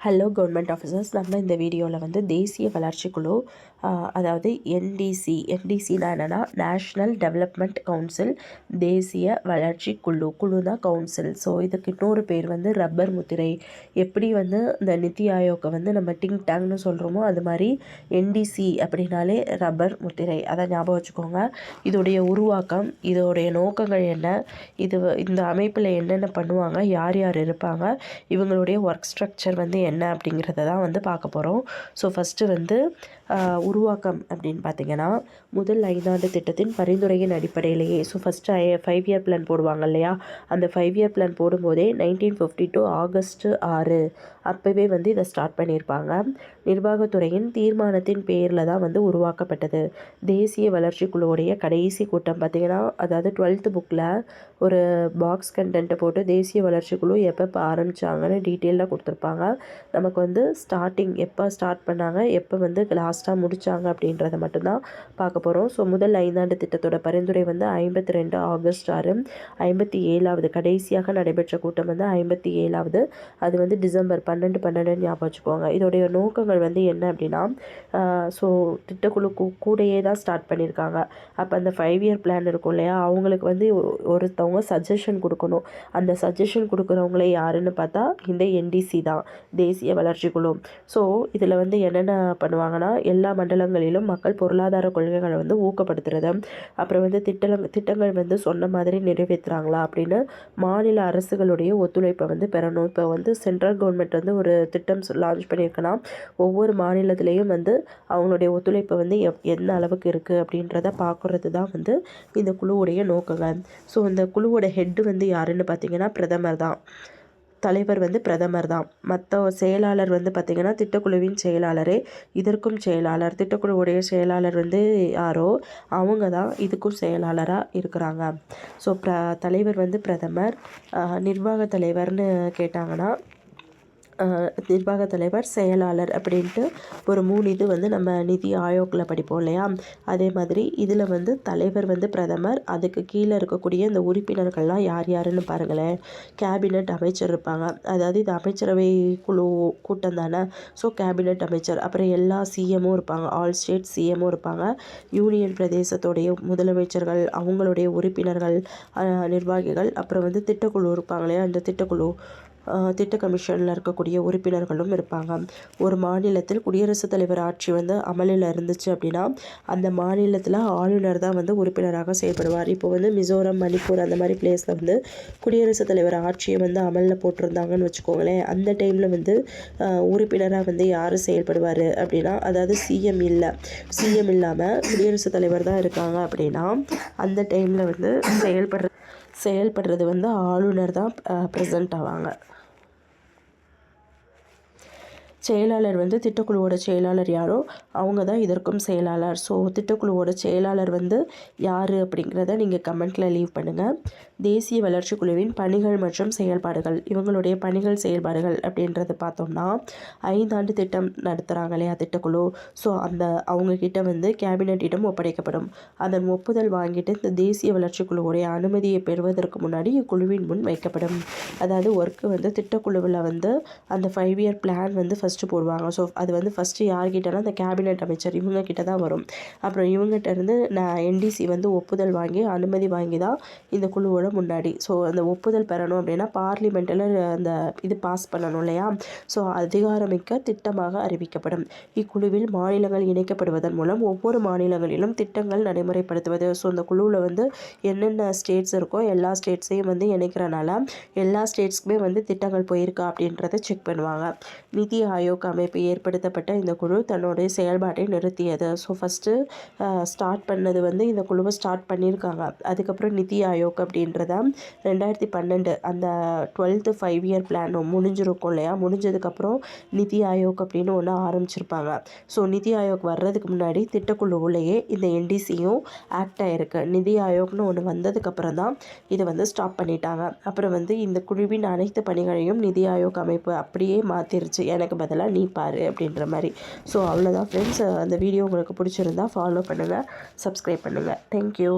Hello government officers நம்ம இந்த வீடியோவில் வந்து தேசிய வளர்ச்சி குழு அதாவது என்டிசி என்டிசினா என்னென்னா நேஷ்னல் டெவலப்மெண்ட் கவுன்சில் தேசிய வளர்ச்சி குழு குழு தான் கவுன்சில் ஸோ இதுக்கு இன்னொரு பேர் வந்து ரப்பர் முத்திரை. எப்படி வந்து இந்த நித்தி ஆயோக்கை வந்து நம்ம டிங் டேங்னு சொல்கிறோமோ அது மாதிரி என்டிசி அப்படின்னாலே ரப்பர் முத்திரை. அதை ஞாபகம் வச்சுக்கோங்க. இதோடைய உருவாக்கம் இதோடைய நோக்கங்கள் என்ன இது இந்த அமைப்பில் என்னென்ன பண்ணுவாங்க யார் யார் இருப்பாங்க இவங்களுடைய ஒர்க் ஸ்ட்ரக்சர் வந்து என்ன அப்படிங்கிறத தான் வந்து பார்க்க போகிறோம் ஸோ ஃபஸ்ட்டு வந்து உருவாக்கம் அப்படின்னு பார்த்தீங்கன்னா முதல் ஐந்தாண்டு திட்டத்தின் பரிந்துரையின் அடிப்படையிலேயே so first I five year plan போடுவாங்க இல்லையா? அந்த ஃபைவ் இயர் பிளான் போடும்போதே நைன்டீன் ஃபிஃப்டி டூ ஆகஸ்ட்டு ஆறு அப்போவே வந்து இதை ஸ்டார்ட் பண்ணியிருப்பாங்க. நிர்வாகத்துறையின் தீர்மானத்தின் பேரில் தான் வந்து உருவாக்கப்பட்டது. தேசிய வளர்ச்சி குழுவுடைய கடைசி கூட்டம் பார்த்திங்கன்னா அதாவது டுவெல்த்து புக்கில் ஒரு பாக்ஸ் கண்டென்ட்டை போட்டு தேசிய வளர்ச்சி குழு எப்போ ஆரம்பித்தாங்கன்னு டீட்டெயிலாக கொடுத்துருப்பாங்க. நமக்கு வந்து ஸ்டார்டிங் எப்போ ஸ்டார்ட் பண்ணாங்க எப்போ வந்து லாஸ்ட்டாக முடித்தாங்க அப்படின்றத மட்டும்தான் பார்க்க போகிறோம் ஸோ முதல் ஐந்தாண்டு திட்டத்தோட பரிந்துரை வந்து ஐம்பத்தி ரெண்டு ஆகஸ்ட் ஆறு. ஐம்பத்தி ஏழாவது கடைசியாக நடைபெற்ற கூட்டம் வந்து ஐம்பத்தி ஏழாவது. அது வந்து டிசம்பர் பன்னெண்டு பன்னெண்டுன்னு ஞாபகம் வச்சுக்கோங்க. இதோடைய நோக்கங்கள் வந்து என்ன அப்படின்னா ஸோ திட்டக்குழு கூடையே தான் ஸ்டார்ட் பண்ணியிருக்காங்க. அப்போ அந்த ஃபைவ் இயர் பிளான் இருக்கும் இல்லையா? அவங்களுக்கு வந்து ஒருத்தவங்க சஜஷன் கொடுக்கணும். அந்த சஜஷன் கொடுக்குறவங்களே யாருன்னு பார்த்தா இந்த என்டிசி தான். தே தேசிய வளர்ச்சி குழு. ஸோ இதில் வந்து என்னென்ன பண்ணுவாங்கன்னா எல்லா மண்டலங்களிலும் மக்கள் பொருளாதார கொள்கைகளை வந்து ஊக்கப்படுத்துறது. அப்புறம் வந்து திட்டங்கள் திட்டங்கள் வந்து சொன்ன மாதிரி நிறைவேற்றுறாங்களா அப்படின்னு மாநில அரசுகளுடைய ஒத்துழைப்பை வந்து பெறணும். இப்போ வந்து சென்ட்ரல் கவர்மெண்ட் வந்து ஒரு திட்டம் லான்ச் பண்ணியிருக்கலாம் ஒவ்வொரு மாநிலத்திலையும் வந்து அவங்களுடைய ஒத்துழைப்பு வந்து எப் எந்த அளவுக்கு இருக்குது அப்படின்றத பார்க்குறது தான் வந்து இந்த குழுவுடைய நோக்கங்கள். ஸோ இந்த குழுவோட ஹெட்டு வந்து யாருன்னு பார்த்தீங்கன்னா பிரதமர் தான். தலைவர் வந்து பிரதமர் தான் மற்ற செயலாளர் வந்து பார்த்திங்கன்னா திட்டக்குழுவின் செயலாளரே இதற்கும் செயலாளர். திட்டக்குழுவுடைய செயலாளர் வந்து யாரோ அவங்க தான் இதுக்கும் செயலாளராக இருக்கிறாங்க. ஸோ ப்ர தலைவர் வந்து பிரதமர். நிர்வாக தலைவர்னு கேட்டாங்கன்னா நிர்வாக தலைவர் செயலாளர் அப்படின்ட்டு ஒரு மூணு இது வந்து நம்ம நிதி ஆயோக்கில் படிப்போம் இல்லையா? அதே மாதிரி இதில் வந்து தலைவர் வந்து பிரதமர் அதுக்கு கீழே இருக்கக்கூடிய இந்த உறுப்பினர்கள்லாம் யார் யாருன்னு பாருங்களேன். கேபினட் அமைச்சர் இருப்பாங்க. அதாவது இது அமைச்சரவை குழு கூட்டம் தானே? ஸோ கேபினட் அமைச்சர். அப்புறம் எல்லா சிஎம்மும் இருப்பாங்க. ஆல் ஸ்டேட் சிஎம்மும் இருப்பாங்க. யூனியன் பிரதேசத்துடைய முதலமைச்சர்கள் அவங்களுடைய உறுப்பினர்கள் நிர்வாகிகள் அப்புறம் வந்து திட்டக்குழு இருப்பாங்க இல்லையா? அந்த திட்டக்குழு. திட்ட கமிஷனில் இருக்கக்கூடிய உறுப்பினர்களும் இருப்பாங்க. ஒரு மாநிலத்தில் குடியரசுத் தலைவர் ஆட்சி வந்து அமலில் இருந்துச்சு அப்படின்னா அந்த மாநிலத்தில் ஆளுநர் தான் வந்து உறுப்பினராக செயல்படுவார். இப்போ வந்து மிசோரம் மணிப்பூர் அந்த மாதிரி பிளேஸில் வந்து குடியரசுத் தலைவர் ஆட்சியை வந்து அமலில் போட்டிருந்தாங்கன்னு வச்சுக்கோங்களேன். அந்த டைமில் வந்து உறுப்பினராக வந்து யார் செயல்படுவார் அப்படின்னா அதாவது சிஎம் இல்லை சிஎம் இல்லாமல் குடியரசுத் தலைவர் தான் இருக்காங்க அப்படின்னா அந்த டைமில் வந்து செயல்படுற செயல்படுறது வந்து ஆளுநர் தான் ப்ரெசண்ட் ஆவாங்க. செயலாளர் வந்து திட்டக்குழுவோட செயலாளர் யாரோ அவங்க தான் இதற்கும் செயலாளர். ஸோ திட்டக்குழுவோட செயலாளர் வந்து யார் அப்படிங்கிறத நீங்கள் கமெண்ட்டில் லீவ் பண்ணுங்கள் தேசிய வளர்ச்சி குழுவின் பணிகள் மற்றும் செயல்பாடுகள் இவங்களுடைய பணிகள் செயல்பாடுகள் அப்படின்றது பார்த்தோம்னா ஐந்தாண்டு திட்டம் நடத்துகிறாங்க இல்லையா திட்டக்குழு. ஸோ அந்த அவங்கக்கிட்ட வந்து கேபினட்டிடம் ஒப்படைக்கப்படும். அதன் ஒப்புதல் வாங்கிட்டு இந்த தேசிய வளர்ச்சி குழுவுடைய அனுமதியை பெறுவதற்கு முன்னாடி இக்குழுவின் முன் வைக்கப்படும். அதாவது ஒர்க்கு வந்து திட்டக்குழுவில் வந்து அந்த ஃபைவ் இயர் பிளான் வந்து ஃபஸ்ட் ஃபஸ்ட்டு போடுவாங்க. ஸோ அது வந்து ஃபஸ்ட்டு யார்கிட்டனா அந்த கேபினெட் அமைச்சர் இவங்க கிட்ட தான் வரும். அப்புறம் இவங்ககிட்ட இருந்து நான் என்டிசி வந்து ஒப்புதல் வாங்கி அனுமதி வாங்கி தான் இந்த குழுவோட முன்னாடி. ஸோ அந்த ஒப்புதல் பெறணும் அப்படின்னா பார்லிமெண்ட்டில் அந்த இது பாஸ் பண்ணணும் இல்லையா? ஸோ அதிகாரமிக்க திட்டமாக அறிவிக்கப்படும். இக்குழுவில் மாநிலங்கள் இணைக்கப்படுவதன் மூலம் ஒவ்வொரு மாநிலங்களிலும் திட்டங்கள் நடைமுறைப்படுத்துவது. ஸோ அந்த குழுவில் வந்து என்னென்ன ஸ்டேட்ஸ் இருக்கோ எல்லா ஸ்டேட்ஸையும் வந்து இணைக்கிறனால எல்லா ஸ்டேட்ஸ்க்குமே வந்து திட்டங்கள் போயிருக்கா அப்படின்றத செக் பண்ணுவாங்க. நிதி ஆயோக் அமைப்பு ஏற்படுத்தப்பட்ட இந்த குழு தன்னுடைய செயல்பாட்டை நிறுத்தியது. ஸோ ஃபஸ்ட்டு ஸ்டார்ட் பண்ணது வந்து இந்த குழுவை ஸ்டார்ட் பண்ணியிருக்காங்க. அதுக்கப்புறம் நிதி ஆயோக் அப்படின்றத ரெண்டாயிரத்தி பன்னெண்டு அந்த டுவெல்த்து ஃபைவ் இயர் பிளான் முடிஞ்சிருக்கும் இல்லையா? முடிஞ்சதுக்கப்புறம் நிதி ஆயோக் அப்படின்னு ஒன்று ஆரம்பிச்சிருப்பாங்க. ஸோ நிதி ஆயோக் வர்றதுக்கு முன்னாடி திட்டக்குழுவுலேயே இந்த என்டிசியும் ஆக்ட் ஆகிருக்கு நிதி ஆயோக்னு ஒன்று வந்ததுக்கப்புறம் தான் இதை வந்து ஸ்டாப் பண்ணிட்டாங்க. அப்புறம் வந்து இந்த குழுவின் அனைத்து பணிகளையும் நிதி ஆயோக் அமைப்பு அப்படியே மாற்றிருச்சு எனக்கு அதெல்லாம் நீ பாரு அப்படின்ற மாதிரி. ஸோ அவ்வளோதான் ஃப்ரெண்ட்ஸ் அந்த வீடியோ உங்களுக்கு பிடிச்சிருந்தா ஃபாலோ பண்ணுங்கள் சப்ஸ்கிரைப் பண்ணுங்கள் தேங்க்யூ